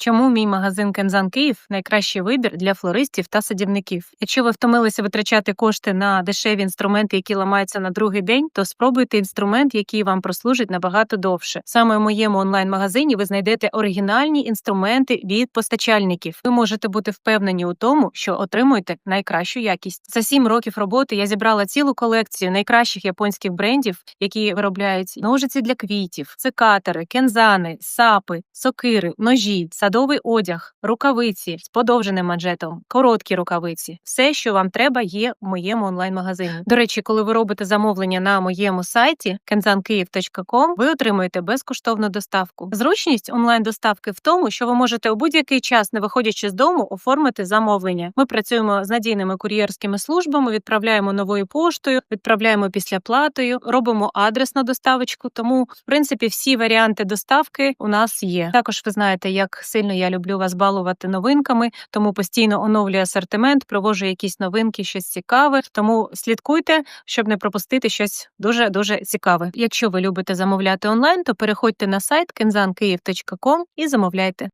Чому мій магазин Кензан Київ найкращий вибір для флористів та садівників? Якщо ви втомилися витрачати кошти на дешеві інструменти, які ламаються на другий день, то спробуйте інструмент, який вам прослужить набагато довше. Саме в моєму онлайн-магазині ви знайдете оригінальні інструменти від постачальників. Ви можете бути впевнені у тому, що отримуєте найкращу якість. За сім років роботи я зібрала цілу колекцію найкращих японських брендів, які виробляють ножиці для квітів, секатори, кензани, сапи, сокири, ножі, садовий одяг, рукавиці з подовженим манжетом, короткі рукавиці. Все, що вам треба, є в моєму онлайн-магазині. До речі, коли ви робите замовлення на моєму сайті kenzankiiv.com, ви отримуєте безкоштовну доставку. Зручність онлайн-доставки в тому, що ви можете у будь-який час, не виходячи з дому, оформити замовлення. Ми працюємо з надійними кур'єрськими службами, відправляємо новою поштою, відправляємо після платою, робимо адресну доставочку. Тому, в принципі, всі варіанти доставки у нас є. Також ви знаєте, як сильно я люблю вас балувати новинками, тому постійно оновлюю асортимент, провожу якісь новинки, щось цікаве. Тому слідкуйте, щоб не пропустити щось дуже дуже цікаве. Якщо ви любите замовляти онлайн, то переходьте на сайт kenzankiiv.com і замовляйте.